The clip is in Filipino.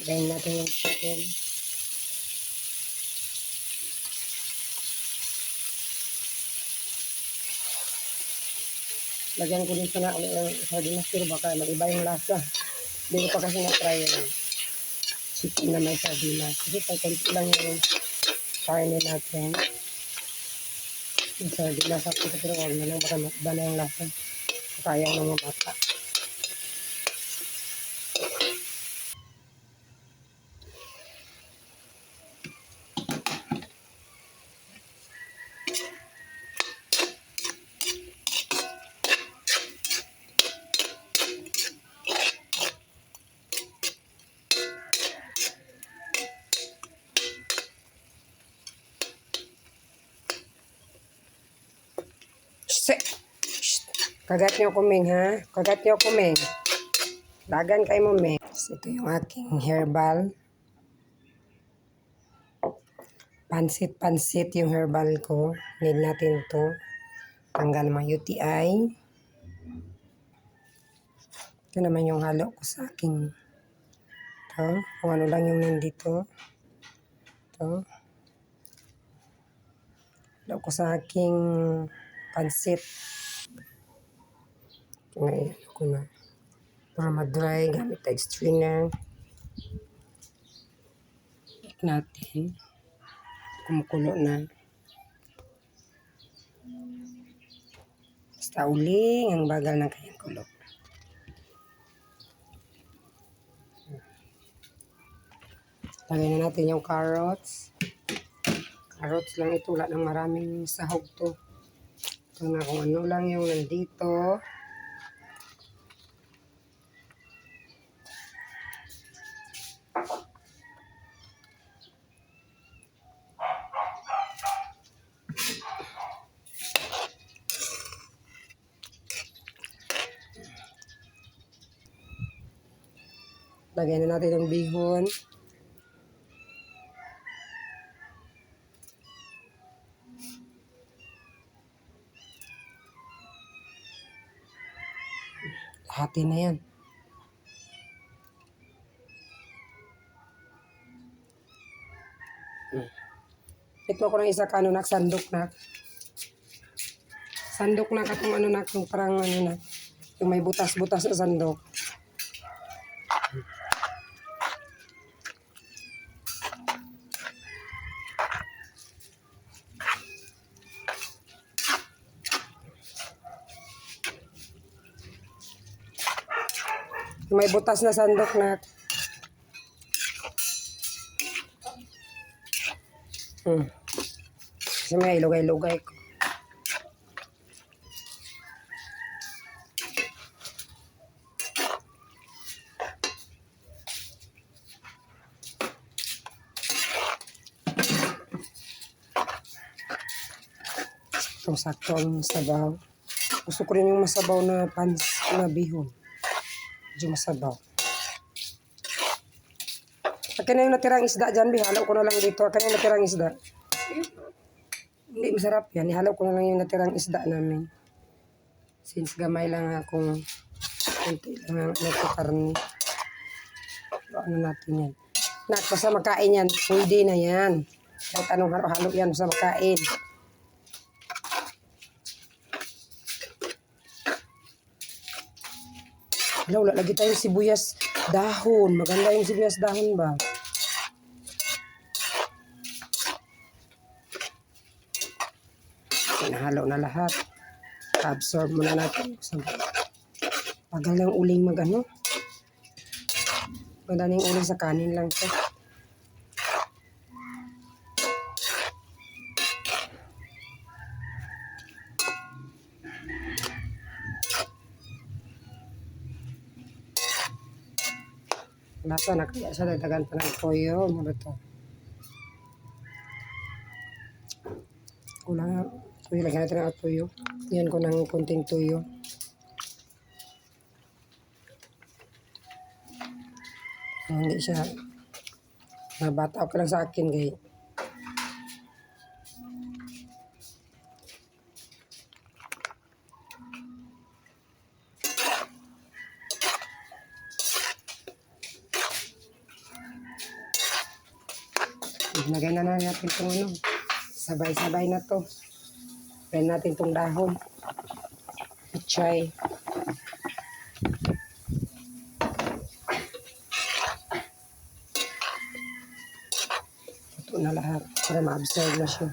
Lagyan natin yung chicken. Lagyan ko din sana ulit ng sardinas pero baka mag-iba yung lasa. Hindi ko pa kasi na-try yung chicken na may sardinas. Kasi pag konti lang yung karne natin. Yung sardinas ako pero huwag na lang baka mag-iba na yung lasa. Sayang ng mga bata. Kagat niyo kuming ha? Kagat niyo kuming. Lagan kay mo, Ming. Ito yung aking herbal. Pansit-pansit yung herbal ko. Need natin to. Tanggal mga UTI. Ito naman yung halo ko sa aking ito. Kung ano lang yung nandito. Ito. Halo ko sa aking pansit. Ngayon ko na. Para ma-dry, gamit tayo strainer. Check natin. Kumukulo na. Basta uling ang bagal ng kanyang kulo. Lagyan na natin yung carrots. Carrots lang ito. Wala nang maraming sahog to. Ito na kung ano lang yung nandito. Lagyan na natin yung bihon. Hati na yan. Ito ko ng isa ka ano sandok na. Sandok na katong ano yung parang ano na. Yung may butas-butas sa sandok. May butas na sandok na. Hmm. Kasi may ilugay-lugay ko. Ito, sakto ang sabaw. Gusto ko rin yung masabaw na pans na bihon. Medyo masabaw. Akin na yung natirang isda dyan, bihalaw ko na lang dito. Akin na yung natirang isda. Hindi masarap yan. Ihalaw ko na lang yung natirang isda namin. Since gamay lang akong kunti lang ang nagkakarni. Ano natin yan. Nak, basta makain yan. Pwede na yan. Kahit anong halo-halo yan, basta makain. Wala lagi tayong sibuyas dahon. Maganda yung sibuyas dahon ba? Nahalo na lahat. Absorb muna natin. Pagal ng uling mag ano. Madaling uling sa kanin lang to. Lasa na kaya siya dagdagan pa ng toyo. Ba to? Kulang. Tuyo, lagyan natin ng tuyo. Yan ko ng kunting tuyo. Hindi siya nabata ka lang sa akin kay Lagay na na natin itong ano. Sabay-sabay na to. Lagay natin itong dahon. Pichay. Ito na lahat para ma-absorb na siya.